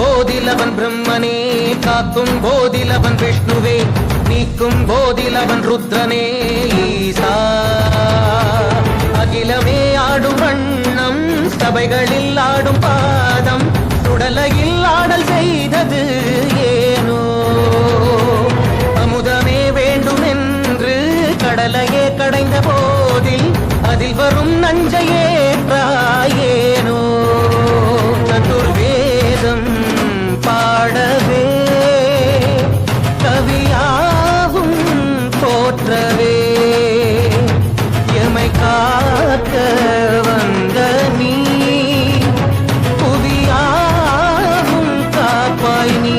ஆக்கும் போதிலவன் பிரம்மனே காக்கும் போதிலவன் விஷ்ணுவே நீக்கும் போதிலவன் ருத்ரனே ஈசா. போற்றவே. எமை காக்க வந்த நீ புவியாவும் காப்பாய் நீ.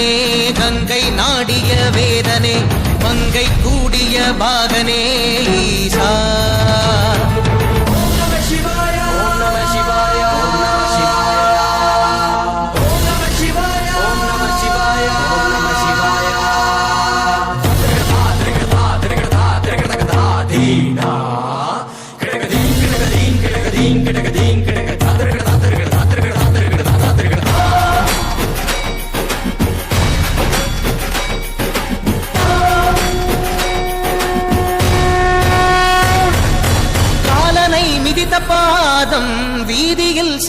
நாதனே கங்கை நாடிய வேதனே மங்கை கூடிய பாகனே ஈசா.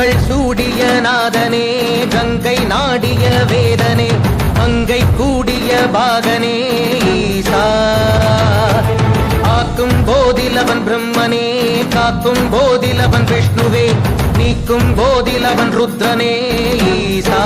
கண்கள் சூடிய நாதனே கங்கை நாடிய வேதனே அங்கை கூடிய பாகனே ஈசா. ஆக்கும் போதிலவன் பிரம்மனே காக்கும் போதிலவன் விஷ்ணுவே நீக்கும் போதிலவன் ருத்ரனே ஈசா.